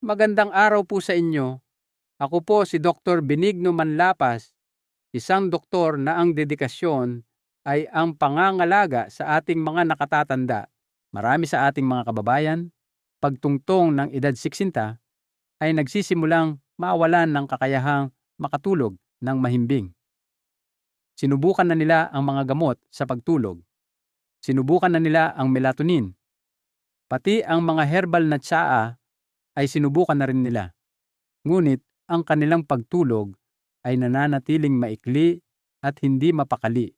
Magandang araw po sa inyo. Ako po si Dr. Benigno Manlapas, isang doktor na ang dedikasyon ay ang pangangalaga sa ating mga nakatatanda. Marami sa ating mga kababayan, pagtungtong ng edad 60 ay nagsisimulang mawalan ng kakayahang makatulog ng mahimbing. Sinubukan na nila ang mga gamot sa pagtulog. Sinubukan na nila ang melatonin. Pati ang mga herbal na tsaa ay sinubukan na rin nila. Ngunit ang kanilang pagtulog ay nananatiling maikli at hindi mapakali.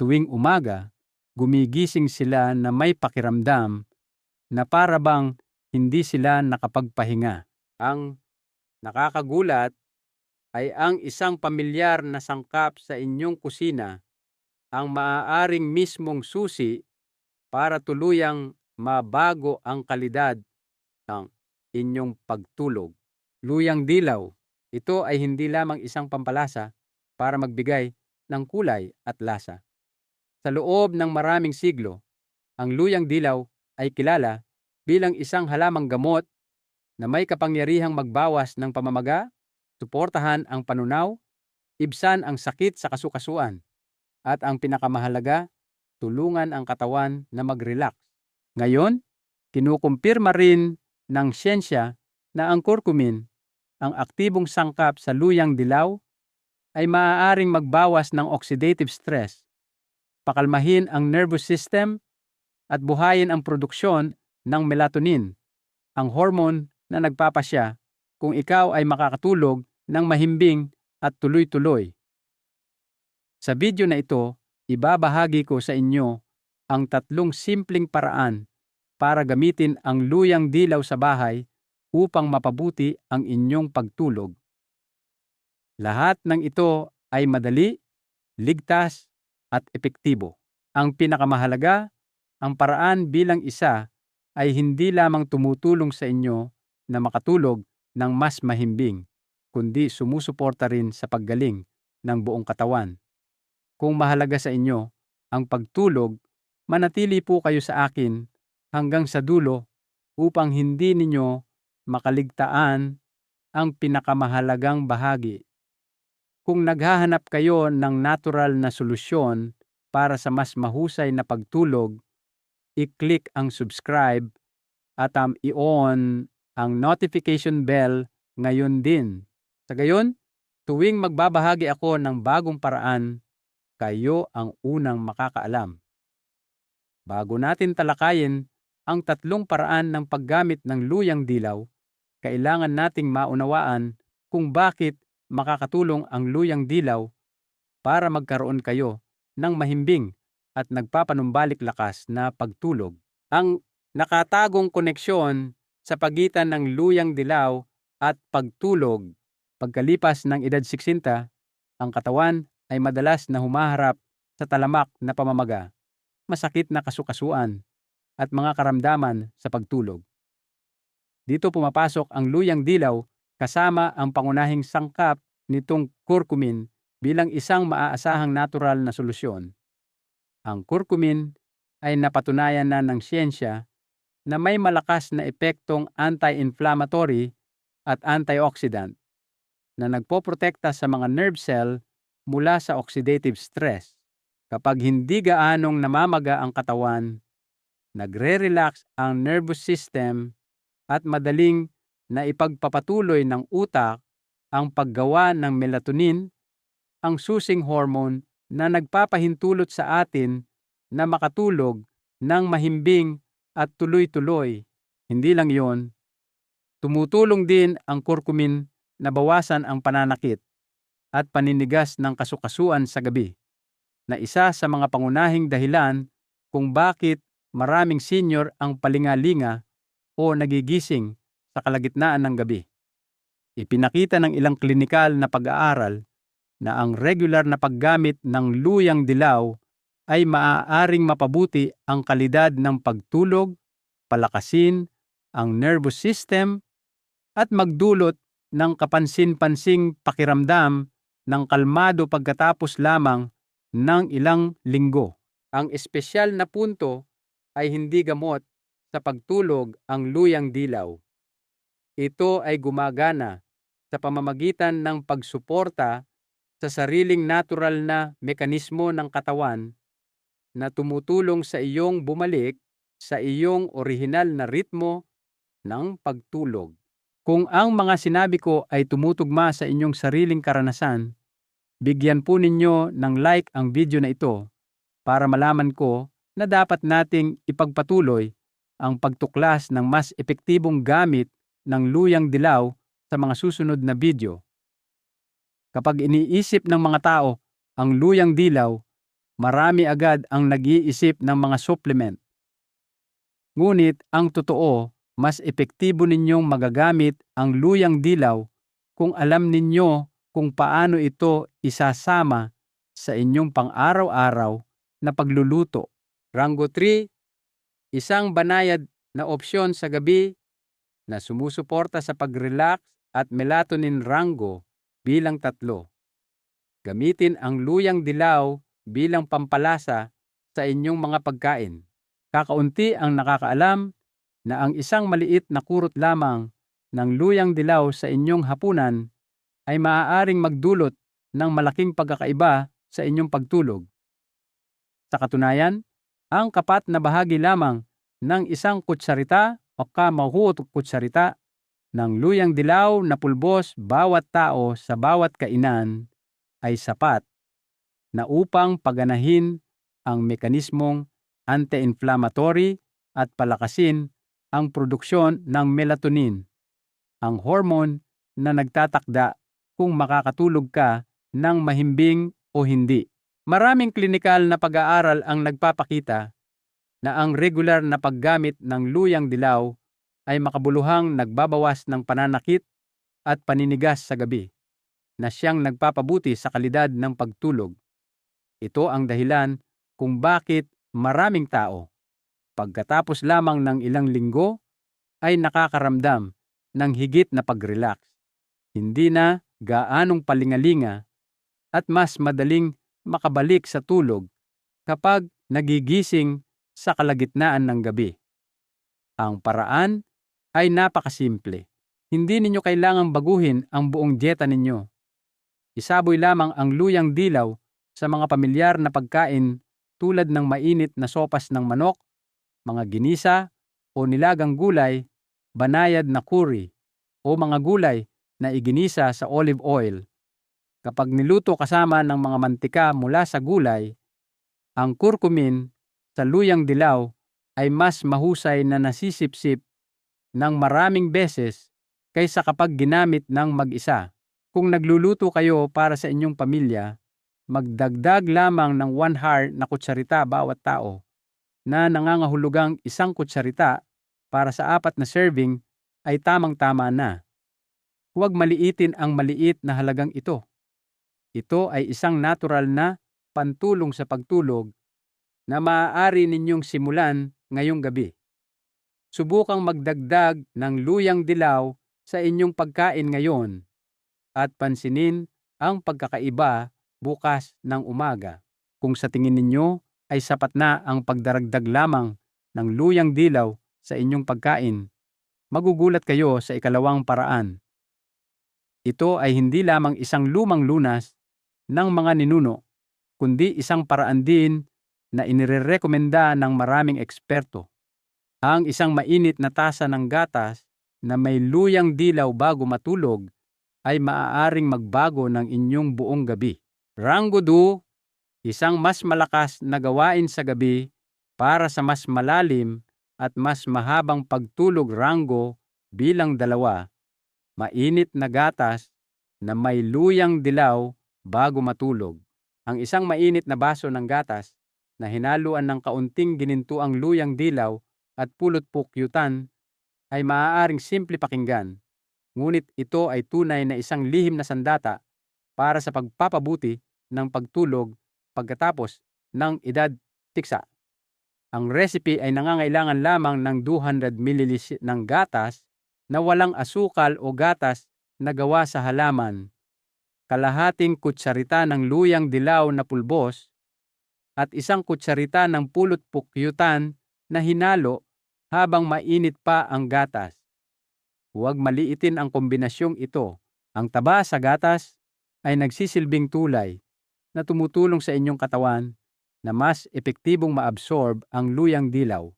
Tuwing umaga, gumigising sila na may pakiramdam na para bang hindi sila nakapagpahinga. Ang nakakagulat ay ang isang pamilyar na sangkap sa inyong kusina ang maaaring mismong susi para tuluyang mabago ang kalidad ng inyong pagtulog. Luyang dilaw, ito ay hindi lamang isang pampalasa para magbigay ng kulay at lasa. Sa loob ng maraming siglo, ang luyang dilaw ay kilala bilang isang halamang gamot na may kapangyarihang magbawas ng pamamaga, suportahan ang panunaw, ibsan ang sakit sa kasukasuan, at ang pinakamahalaga, tulungan ang katawan na mag-relax. Ngayon, kinukumpirma rin ng siyensya na ang curcumin, ang aktibong sangkap sa luyang dilaw, ay maaaring magbawas ng oxidative stress, pakalmahin ang nervous system, at buhayin ang produksyon ng melatonin, ang hormone na nagpapasya kung ikaw ay makakatulog ng mahimbing at tuloy-tuloy. Sa video na ito, ibabahagi ko sa inyo ang tatlong simpleng paraan para gamitin ang luyang dilaw sa bahay upang mapabuti ang inyong pagtulog. Lahat ng ito ay madali, ligtas, at epektibo. Ang pinakamahalaga, ang paraan bilang isa ay hindi lamang tumutulong sa inyo na makatulog ng mas mahimbing, kundi sumusuporta rin sa paggaling ng buong katawan. Kung mahalaga sa inyo ang pagtulog, manatili po kayo sa akin hanggang sa dulo upang hindi ninyo makaligtaan ang pinakamahalagang bahagi. Kung naghahanap kayo ng natural na solusyon para sa mas mahusay na pagtulog, i-click ang subscribe at um, i-on ang notification bell ngayon din. Sa gayon, tuwing magbabahagi ako ng bagong paraan, kayo ang unang makakaalam. Bago natin talakayin ang tatlong paraan ng paggamit ng luyang dilaw, kailangan nating maunawaan kung bakit makakatulong ang luyang dilaw para magkaroon kayo ng mahimbing at nagpapanumbalik lakas na pagtulog. Ang nakatagong koneksyon sa pagitan ng luyang dilaw at pagtulog. Pagkalipas ng edad 60, ang katawan ay madalas na humaharap sa talamak na pamamaga, masakit na kasukasuan, at mga karamdaman sa pagtulog. Dito pumapasok ang luyang dilaw kasama ang pangunahing sangkap nitong curcumin bilang isang maaasahang natural na solusyon. Ang curcumin ay napatunayan na ng siyensya na may malakas na epektong anti-inflammatory at antioxidant na nagpoprotekta sa mga nerve cell mula sa oxidative stress. Kapag hindi gaanong namamaga ang katawan, nagre-relax ang nervous system at madaling na ipagpapatuloy ng utak ang paggawa ng melatonin, ang susing hormone na nagpapahintulot sa atin na makatulog ng mahimbing at tuloy-tuloy. Hindi lang yon, tumutulong din ang curcumin na bawasan ang pananakit at paninigas ng kasukasuan sa gabi, na isa sa mga pangunahing dahilan kung bakit maraming senior ang palingalinga o nagigising sa kalagitnaan ng gabi. Ipinakita ng ilang klinikal na pag-aaral na ang regular na paggamit ng luyang dilaw ay maaaring mapabuti ang kalidad ng pagtulog, palakasin ang nervous system, at magdulot ng kapansin-pansing pakiramdam ng kalmado pagkatapos lamang ng ilang linggo. Ang espesyal na punto ay hindi gamot sa pagtulog ang luyang dilaw. Ito ay gumagana sa pamamagitan ng pagsuporta sa sariling natural na mekanismo ng katawan na tumutulong sa iyong bumalik sa iyong orihinal na ritmo ng pagtulog. Kung ang mga sinabi ko ay tumutugma sa inyong sariling karanasan, bigyan po ninyo ng like ang video na ito para malaman ko na dapat nating ipagpatuloy ang pagtuklas ng mas epektibong gamit ng luyang dilaw sa mga susunod na video. Kapag iniisip ng mga tao ang luyang dilaw, marami agad ang nag-iisip ng mga supplement. Ngunit ang totoo, mas epektibo ninyong magagamit ang luyang dilaw kung alam ninyo kung paano ito isasama sa inyong pang-araw-araw na pagluluto. Rango 3, isang banayad na opsyon sa gabi na sumusuporta sa pag-relax at melatonin rango bilang tatlo. Gamitin ang luyang dilaw bilang pampalasa sa inyong mga pagkain. Kakaunti ang nakakaalam na ang isang maliit na kurot lamang ng luyang dilaw sa inyong hapunan ay maaaring magdulot ng malaking pagkakaiba sa inyong pagtulog. Sa katunayan, ang kapat na bahagi lamang ng isang kutsarita o kamahut kutsarita ng luyang dilaw na pulbos bawat tao sa bawat kainan ay sapat na upang paganahin ang mekanismong anti-inflammatory at palakasin ang produksyon ng melatonin, ang hormone na nagtatakda kung makakatulog ka ng mahimbing o hindi. Maraming klinikal na pag-aaral ang nagpapakita na ang regular na paggamit ng luyang dilaw ay makabuluhang nagbabawas ng pananakit at paninigas sa gabi na siyang nagpapabuti sa kalidad ng pagtulog. Ito ang dahilan kung bakit maraming tao pagkatapos lamang ng ilang linggo ay nakakaramdam ng higit na pag-relax. Hindi na gaanong palingalinga at mas madaling makabalik sa tulog kapag nagigising sa kalagitnaan ng gabi. Ang paraan ay napakasimple. Hindi ninyo kailangang baguhin ang buong dieta ninyo. Isaboy lamang ang luyang dilaw sa mga pamilyar na pagkain tulad ng mainit na sopas ng manok, mga ginisa o nilagang gulay, banayad na curry, o mga gulay na iginisa sa olive oil Kapag niluto kasama ng mga mantika mula sa gulay, ang kurkumin sa luyang dilaw ay mas mahusay na nasisipsip ng maraming beses kaysa kapag ginamit ng mag-isa. Kung nagluluto kayo para sa inyong pamilya, magdagdag lamang ng 1 har na kutsarita bawat tao na nangangahulugang isang kutsarita para sa apat na serving ay tamang-tama na. Huwag maliitin ang maliit na halagang ito. Ito ay isang natural na pantulong sa pagtulog na maaari ninyong simulan ngayong gabi. Subukang magdagdag ng luyang dilaw sa inyong pagkain ngayon at pansinin ang pagkakaiba bukas ng umaga. Kung sa tingin ninyo ay sapat na ang pagdaragdag lamang ng luyang dilaw sa inyong pagkain, magugulat kayo sa ikalawang paraan. Ito ay hindi lamang isang lumang lunas ng mga ninuno, kundi isang paraan din na inirerekomenda ng maraming eksperto. Ang isang mainit na tasa ng gatas na may luyang dilaw bago matulog ay maaaring magbago ng inyong buong gabi. Rango 2, isang mas malakas na gawain sa gabi para sa mas malalim at mas mahabang pagtulog rango bilang dalawa, mainit na gatas na may luyang dilaw bago matulog. Ang isang mainit na baso ng gatas na hinaluan ng kaunting ginintuang luyang dilaw at pulot pukyutan ay maaaring simple pakinggan. Ngunit ito ay tunay na isang lihim na sandata para sa pagpapabuti ng pagtulog pagkatapos ng edad tiksa. Ang recipe ay nangangailangan lamang ng 200 ml ng gatas na walang asukal o gatas na gawa sa halaman kalahating kutsarita ng luyang dilaw na pulbos, at isang kutsarita ng pulot pukyutan na hinalo habang mainit pa ang gatas. Huwag maliitin ang kombinasyong ito. Ang taba sa gatas ay nagsisilbing tulay na tumutulong sa inyong katawan na mas epektibong maabsorb ang luyang dilaw.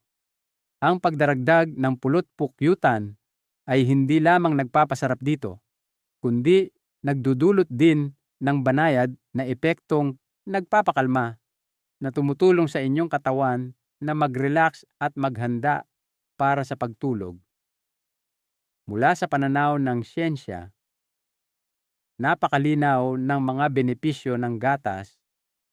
Ang pagdaragdag ng pulot pukyutan ay hindi lamang nagpapasarap dito, kundi nagdudulot din ng banayad na epektong nagpapakalma na tumutulong sa inyong katawan na mag-relax at maghanda para sa pagtulog. Mula sa pananaw ng siyensya, napakalinaw ng mga benepisyo ng gatas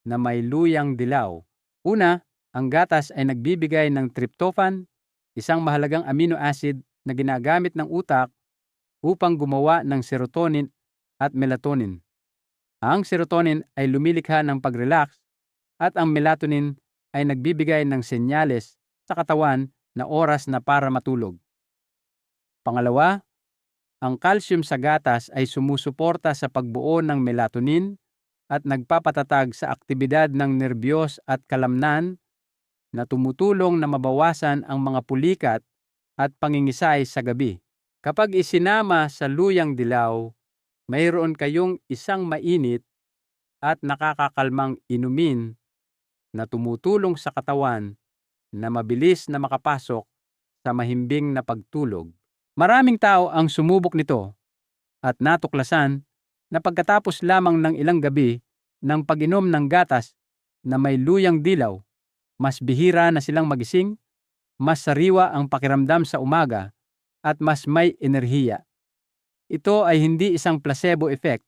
na may luyang dilaw. Una, ang gatas ay nagbibigay ng tryptophan, isang mahalagang amino acid na ginagamit ng utak upang gumawa ng serotonin at melatonin. Ang serotonin ay lumilikha ng pag-relax at ang melatonin ay nagbibigay ng senyales sa katawan na oras na para matulog. Pangalawa, ang calcium sa gatas ay sumusuporta sa pagbuo ng melatonin at nagpapatatag sa aktibidad ng nerbiyos at kalamnan na tumutulong na mabawasan ang mga pulikat at pangingisay sa gabi. Kapag isinama sa luyang dilaw, mayroon kayong isang mainit at nakakakalmang inumin na tumutulong sa katawan na mabilis na makapasok sa mahimbing na pagtulog. Maraming tao ang sumubok nito at natuklasan na pagkatapos lamang ng ilang gabi ng pag-inom ng gatas na may luyang dilaw, mas bihira na silang magising, mas sariwa ang pakiramdam sa umaga, at mas may enerhiya. Ito ay hindi isang placebo effect,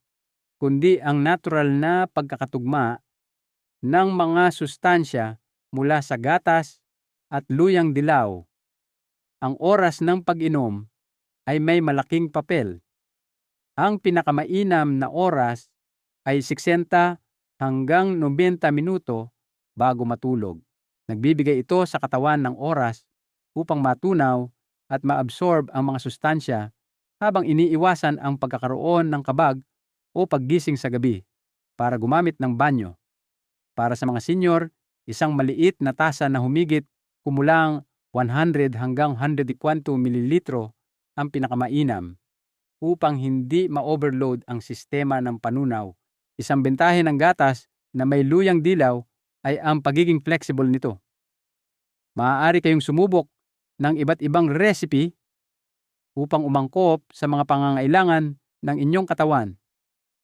kundi ang natural na pagkakatugma ng mga sustansya mula sa gatas at luyang dilaw. Ang oras ng pag-inom ay may malaking papel. Ang pinakamainam na oras ay 60 hanggang 90 minuto bago matulog. Nagbibigay ito sa katawan ng oras upang matunaw at maabsorb ang mga sustansya habang iniiwasan ang pagkakaroon ng kabag o paggising sa gabi para gumamit ng banyo. Para sa mga senior, isang maliit na tasa na humigit kumulang 100 hanggang 120 mililitro ang pinakamainam upang hindi ma-overload ang sistema ng panunaw. Isang bentahe ng gatas na may luyang dilaw ay ang pagiging flexible nito. Maaari kayong sumubok ng iba't ibang recipe upang umangkop sa mga pangangailangan ng inyong katawan.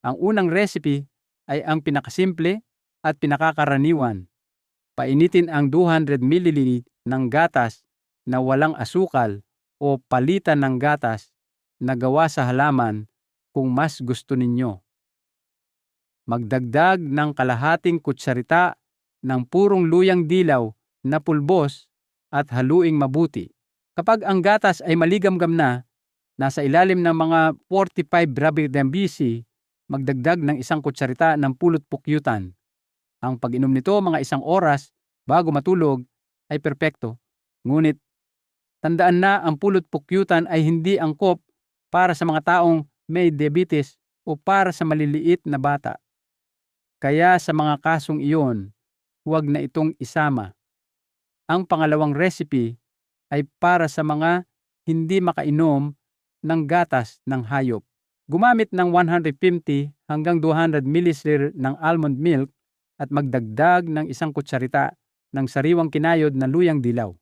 Ang unang recipe ay ang pinakasimple at pinakakaraniwan. Painitin ang 200 ml ng gatas na walang asukal o palitan ng gatas na gawa sa halaman kung mas gusto ninyo. Magdagdag ng kalahating kutsarita ng purong luyang dilaw na pulbos at haluing mabuti. Kapag ang gatas ay maligamgam na, nasa ilalim ng mga 45 Rabidem BC, magdagdag ng isang kutsarita ng pulot pukyutan. Ang pag-inom nito mga isang oras bago matulog ay perpekto, ngunit Tandaan na ang pulot pukyutan ay hindi angkop para sa mga taong may diabetes o para sa maliliit na bata. Kaya sa mga kasong iyon, huwag na itong isama. Ang pangalawang recipe ay para sa mga hindi makainom ng gatas ng hayop. Gumamit ng 150 hanggang 200 ml ng almond milk at magdagdag ng isang kutsarita ng sariwang kinayod na luyang dilaw.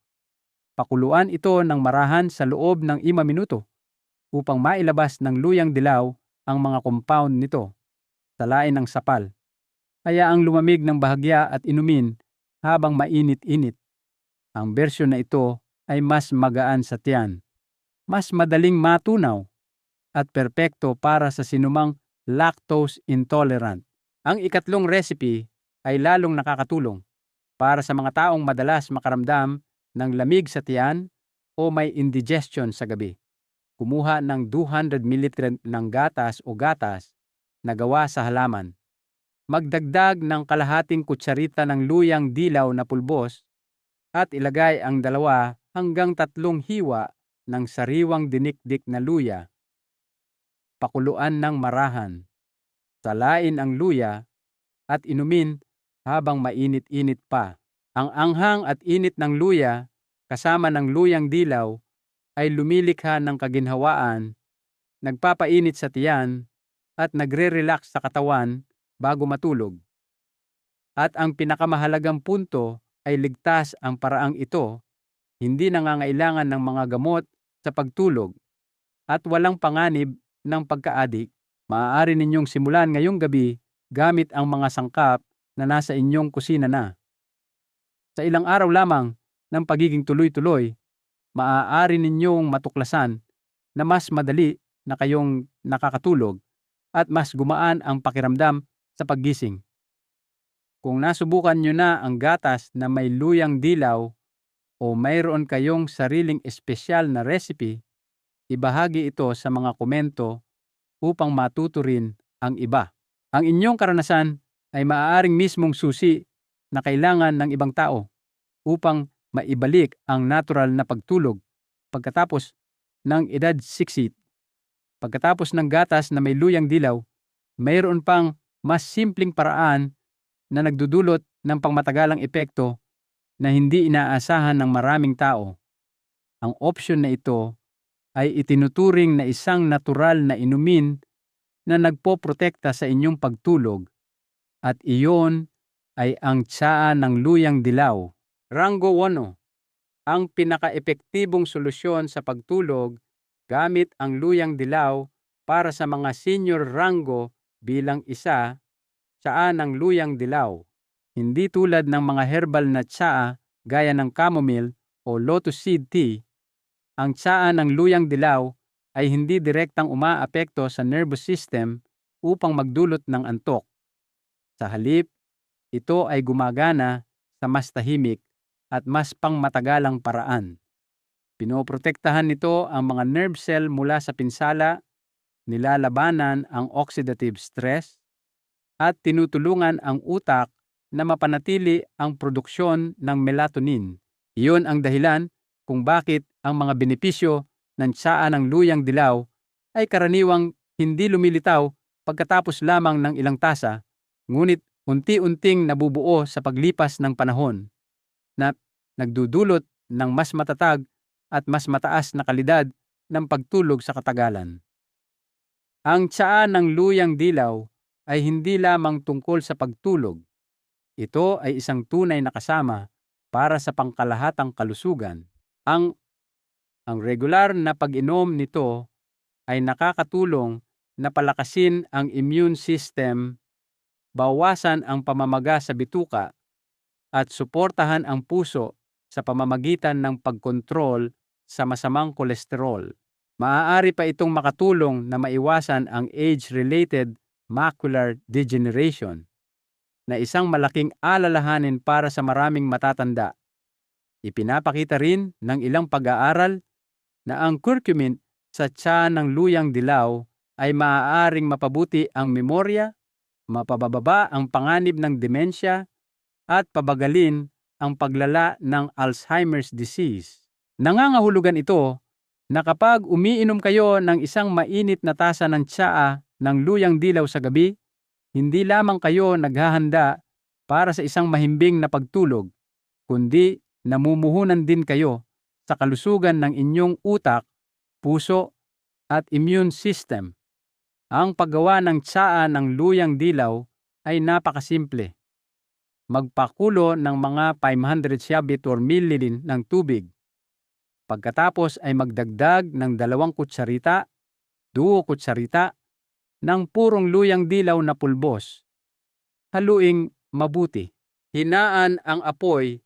Pakuluan ito ng marahan sa loob ng 5 minuto upang mailabas ng luyang dilaw ang mga compound nito sa lain ng sapal. Kaya ang lumamig ng bahagya at inumin habang mainit-init. Ang bersyon na ito ay mas magaan sa tiyan, mas madaling matunaw, at perpekto para sa sinumang lactose intolerant. Ang ikatlong recipe ay lalong nakakatulong para sa mga taong madalas makaramdam ng lamig sa tiyan o may indigestion sa gabi. Kumuha ng 200 ml ng gatas o gatas na gawa sa halaman. Magdagdag ng kalahating kutsarita ng luyang dilaw na pulbos at ilagay ang dalawa hanggang tatlong hiwa ng sariwang dinikdik na luya. Pakuluan ng marahan. Salain ang luya at inumin habang mainit-init pa. Ang anghang at init ng luya kasama ng luyang dilaw ay lumilikha ng kaginhawaan, nagpapainit sa tiyan, at nagre-relax sa katawan bago matulog. At ang pinakamahalagang punto ay ligtas ang paraang ito, hindi nangangailangan ng mga gamot sa pagtulog, at walang panganib ng pagkaadik. Maaari ninyong simulan ngayong gabi gamit ang mga sangkap na nasa inyong kusina na. Sa ilang araw lamang ng pagiging tuloy-tuloy, maaari ninyong matuklasan na mas madali na kayong nakakatulog at mas gumaan ang pakiramdam sa paggising. Kung nasubukan nyo na ang gatas na may luyang dilaw o mayroon kayong sariling espesyal na recipe, ibahagi ito sa mga komento upang matuto rin ang iba. Ang inyong karanasan ay maaaring mismong susi na kailangan ng ibang tao upang maibalik ang natural na pagtulog pagkatapos ng edad 60. Pagkatapos ng gatas na may luyang dilaw, mayroon pang mas simpleng paraan na nagdudulot ng pangmatagalang epekto na hindi inaasahan ng maraming tao. Ang opsyon na ito ay itinuturing na isang natural na inumin na nagpoprotekta sa inyong pagtulog at iyon ay ang tsaa ng luyang dilaw. Rango 1. Ang pinaka-epektibong solusyon sa pagtulog gamit ang luyang dilaw para sa mga senior rango bilang isa tsaa ng luyang dilaw. Hindi tulad ng mga herbal na tsaa gaya ng chamomile o lotus seed tea, ang tsaa ng luyang dilaw ay hindi direktang umaapekto sa nervous system upang magdulot ng antok. Sa halip, ito ay gumagana sa mas tahimik at mas pangmatagalang paraan. Pinoprotektahan nito ang mga nerve cell mula sa pinsala, nilalabanan ang oxidative stress, at tinutulungan ang utak na mapanatili ang produksyon ng melatonin. Iyon ang dahilan kung bakit ang mga benepisyo ng tsaa ng luyang dilaw ay karaniwang hindi lumilitaw pagkatapos lamang ng ilang tasa, ngunit unti-unting nabubuo sa paglipas ng panahon na nagdudulot ng mas matatag at mas mataas na kalidad ng pagtulog sa katagalan. Ang tsaa ng luyang dilaw ay hindi lamang tungkol sa pagtulog. Ito ay isang tunay na kasama para sa pangkalahatang kalusugan. Ang ang regular na pag-inom nito ay nakakatulong na palakasin ang immune system, bawasan ang pamamaga sa bituka, at suportahan ang puso sa pamamagitan ng pagkontrol sa masamang kolesterol. Maaari pa itong makatulong na maiwasan ang age-related macular degeneration na isang malaking alalahanin para sa maraming matatanda. Ipinapakita rin ng ilang pag-aaral na ang curcumin sa tiyan ng luyang dilaw ay maaaring mapabuti ang memorya, mapababa ang panganib ng demensya, at pabagalin ang paglala ng Alzheimer's disease. Nangangahulugan ito na kapag umiinom kayo ng isang mainit na tasa ng tsaa ng luyang dilaw sa gabi, hindi lamang kayo naghahanda para sa isang mahimbing na pagtulog, kundi namumuhunan din kayo sa kalusugan ng inyong utak, puso, at immune system. Ang paggawa ng tsaa ng luyang dilaw ay napakasimple magpakulo ng mga 500 syabit or millilin ng tubig. Pagkatapos ay magdagdag ng dalawang kutsarita, duo kutsarita, ng purong luyang dilaw na pulbos. Haluing mabuti. Hinaan ang apoy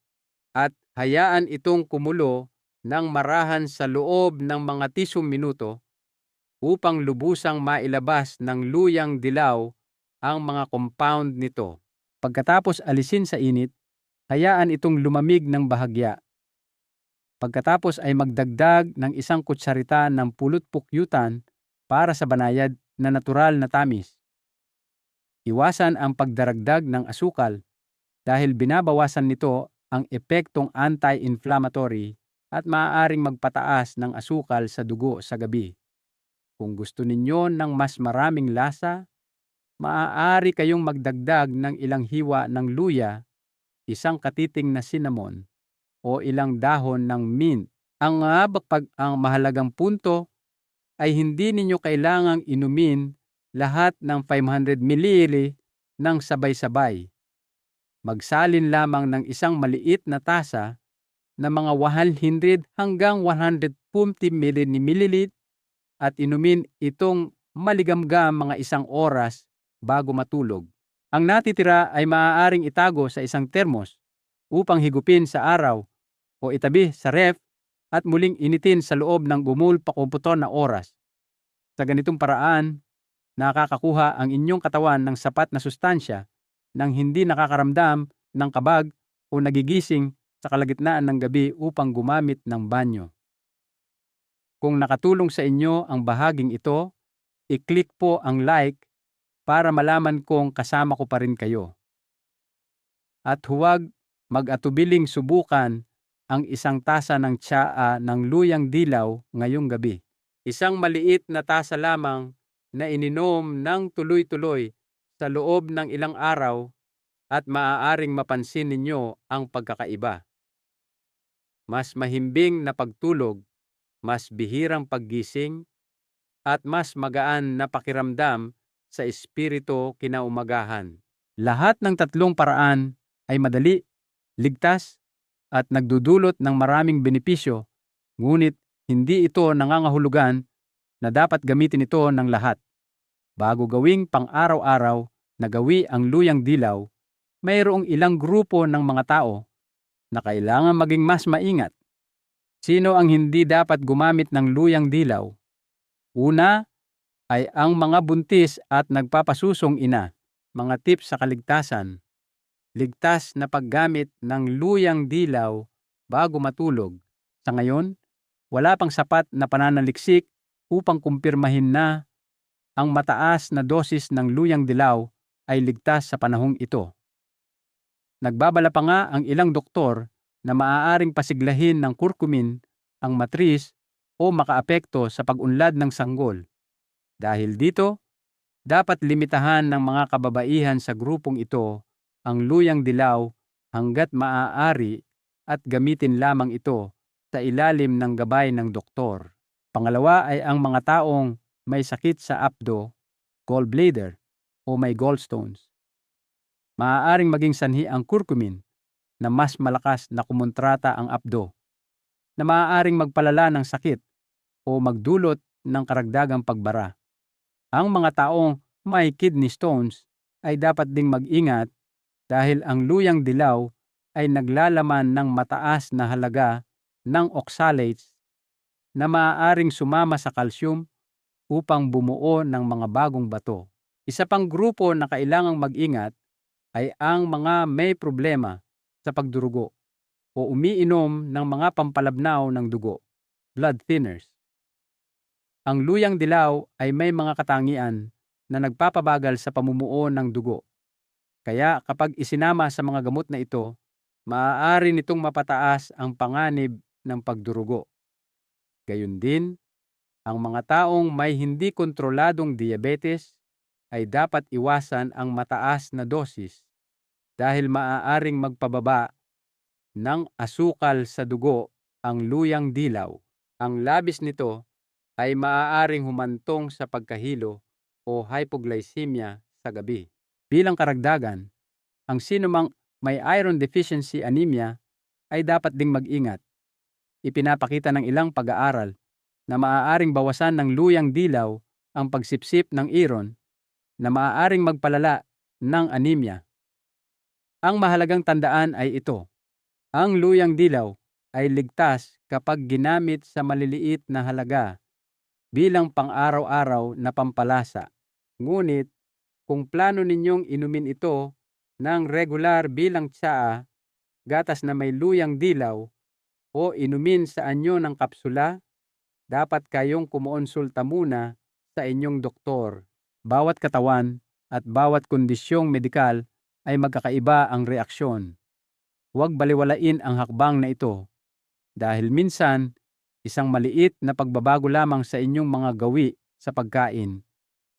at hayaan itong kumulo ng marahan sa loob ng mga tisong minuto upang lubusang mailabas ng luyang dilaw ang mga compound nito. Pagkatapos alisin sa init, hayaan itong lumamig ng bahagya. Pagkatapos ay magdagdag ng isang kutsarita ng pulot pukyutan para sa banayad na natural na tamis. Iwasan ang pagdaragdag ng asukal dahil binabawasan nito ang epektong anti-inflammatory at maaaring magpataas ng asukal sa dugo sa gabi. Kung gusto ninyo ng mas maraming lasa, maaari kayong magdagdag ng ilang hiwa ng luya, isang katiting na cinnamon, o ilang dahon ng mint Ang nga pag ang mahalagang punto ay hindi ninyo kailangang inumin lahat ng 500 ml ng sabay-sabay. Magsalin lamang ng isang maliit na tasa na mga 100 hanggang 150 ml at inumin itong maligamgam mga isang oras bago matulog. Ang natitira ay maaaring itago sa isang termos upang higupin sa araw o itabi sa ref at muling initin sa loob ng gumulpa-kumputor na oras. Sa ganitong paraan, nakakakuha ang inyong katawan ng sapat na sustansya nang hindi nakakaramdam ng kabag o nagigising sa kalagitnaan ng gabi upang gumamit ng banyo. Kung nakatulong sa inyo ang bahaging ito, i-click po ang like para malaman kong kasama ko pa rin kayo. At huwag mag-atubiling subukan ang isang tasa ng tsaa ng luyang dilaw ngayong gabi. Isang maliit na tasa lamang na ininom ng tuloy-tuloy sa loob ng ilang araw at maaaring mapansin ninyo ang pagkakaiba. Mas mahimbing na pagtulog, mas bihirang paggising, at mas magaan na pakiramdam sa espiritu kinaumagahan. Lahat ng tatlong paraan ay madali, ligtas, at nagdudulot ng maraming benepisyo, ngunit hindi ito nangangahulugan na dapat gamitin ito ng lahat. Bago gawing pang-araw-araw na gawi ang luyang dilaw, mayroong ilang grupo ng mga tao na kailangan maging mas maingat. Sino ang hindi dapat gumamit ng luyang dilaw? Una ay ang mga buntis at nagpapasusong ina, mga tips sa kaligtasan ligtas na paggamit ng luyang dilaw bago matulog. Sa ngayon, wala pang sapat na pananaliksik upang kumpirmahin na ang mataas na dosis ng luyang dilaw ay ligtas sa panahong ito. Nagbabala pa nga ang ilang doktor na maaaring pasiglahin ng kurkumin ang matris o makaapekto sa pag-unlad ng sanggol. Dahil dito, dapat limitahan ng mga kababaihan sa grupong ito ang luyang dilaw hanggat maaari at gamitin lamang ito sa ilalim ng gabay ng doktor. Pangalawa ay ang mga taong may sakit sa abdo, gallbladder, o may gallstones. Maaaring maging sanhi ang curcumin na mas malakas na kumontrata ang abdo, na maaaring magpalala ng sakit o magdulot ng karagdagang pagbara. Ang mga taong may kidney stones ay dapat ding mag-ingat dahil ang luyang dilaw ay naglalaman ng mataas na halaga ng oxalates na maaaring sumama sa kalsyum upang bumuo ng mga bagong bato. Isa pang grupo na kailangang mag-ingat ay ang mga may problema sa pagdurugo o umiinom ng mga pampalabnaw ng dugo, blood thinners. Ang luyang dilaw ay may mga katangian na nagpapabagal sa pamumuo ng dugo kaya kapag isinama sa mga gamot na ito, maaari nitong mapataas ang panganib ng pagdurugo. Gayun din, ang mga taong may hindi kontroladong diabetes ay dapat iwasan ang mataas na dosis dahil maaaring magpababa ng asukal sa dugo ang luyang dilaw. Ang labis nito ay maaaring humantong sa pagkahilo o hypoglycemia sa gabi. Bilang karagdagan, ang sinumang may iron deficiency anemia ay dapat ding mag-ingat. Ipinapakita ng ilang pag-aaral na maaaring bawasan ng luyang dilaw ang pagsipsip ng iron na maaaring magpalala ng anemia. Ang mahalagang tandaan ay ito. Ang luyang dilaw ay ligtas kapag ginamit sa maliliit na halaga bilang pang-araw-araw na pampalasa. Ngunit kung plano ninyong inumin ito ng regular bilang tsaa, gatas na may luyang dilaw, o inumin sa anyo ng kapsula, dapat kayong kumuonsulta muna sa inyong doktor. Bawat katawan at bawat kondisyong medikal ay magkakaiba ang reaksyon. Huwag baliwalain ang hakbang na ito dahil minsan isang maliit na pagbabago lamang sa inyong mga gawi sa pagkain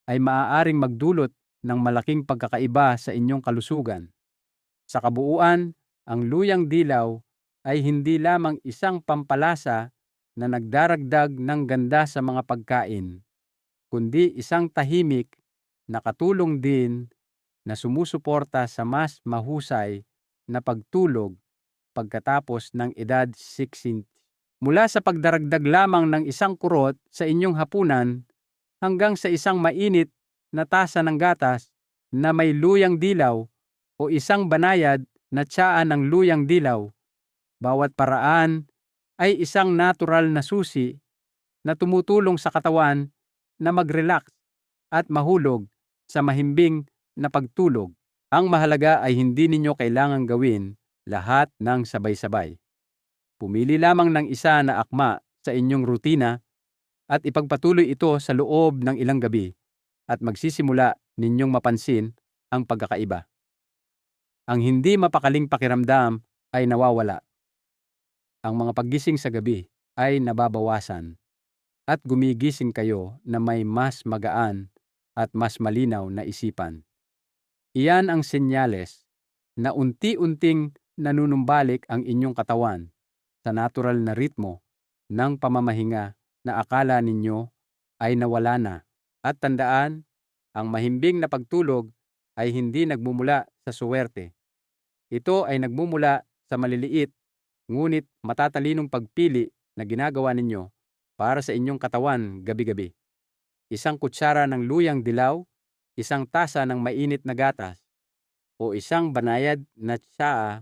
ay maaaring magdulot ng malaking pagkakaiba sa inyong kalusugan. Sa kabuuan, ang luyang dilaw ay hindi lamang isang pampalasa na nagdaragdag ng ganda sa mga pagkain, kundi isang tahimik na katulong din na sumusuporta sa mas mahusay na pagtulog pagkatapos ng edad 16. Mula sa pagdaragdag lamang ng isang kurot sa inyong hapunan hanggang sa isang mainit na tasa ng gatas na may luyang dilaw o isang banayad na tsaan ng luyang dilaw. Bawat paraan ay isang natural na susi na tumutulong sa katawan na mag-relax at mahulog sa mahimbing na pagtulog. Ang mahalaga ay hindi ninyo kailangang gawin lahat ng sabay-sabay. Pumili lamang ng isa na akma sa inyong rutina at ipagpatuloy ito sa loob ng ilang gabi at magsisimula ninyong mapansin ang pagkakaiba. Ang hindi mapakaling pakiramdam ay nawawala. Ang mga paggising sa gabi ay nababawasan at gumigising kayo na may mas magaan at mas malinaw na isipan. Iyan ang senyales na unti-unting nanunumbalik ang inyong katawan sa natural na ritmo ng pamamahinga na akala ninyo ay nawala na. At tandaan, ang mahimbing na pagtulog ay hindi nagmumula sa suwerte. Ito ay nagmumula sa maliliit ngunit matatalinong pagpili na ginagawa ninyo para sa inyong katawan gabi-gabi. Isang kutsara ng luyang dilaw, isang tasa ng mainit na gatas, o isang banayad na tsaa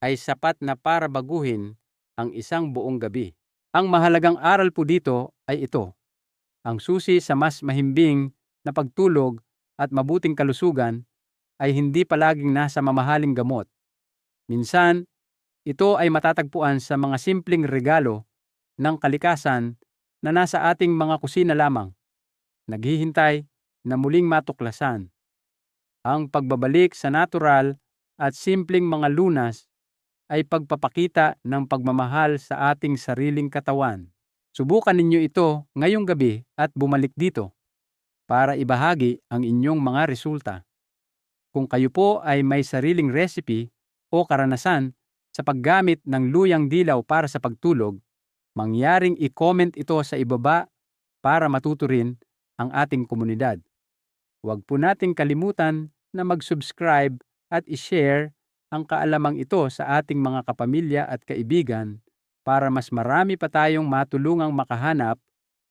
ay sapat na para baguhin ang isang buong gabi. Ang mahalagang aral po dito ay ito. Ang susi sa mas mahimbing na pagtulog at mabuting kalusugan ay hindi palaging nasa mamahaling gamot. Minsan, ito ay matatagpuan sa mga simpleng regalo ng kalikasan na nasa ating mga kusina lamang. Naghihintay na muling matuklasan. Ang pagbabalik sa natural at simpleng mga lunas ay pagpapakita ng pagmamahal sa ating sariling katawan. Subukan ninyo ito ngayong gabi at bumalik dito para ibahagi ang inyong mga resulta. Kung kayo po ay may sariling recipe o karanasan sa paggamit ng luyang dilaw para sa pagtulog, mangyaring i-comment ito sa ibaba para matuto rin ang ating komunidad. Huwag po nating kalimutan na mag-subscribe at i-share ang kaalamang ito sa ating mga kapamilya at kaibigan para mas marami pa tayong matulungang makahanap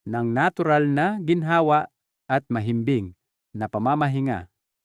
ng natural na ginhawa at mahimbing na pamamahinga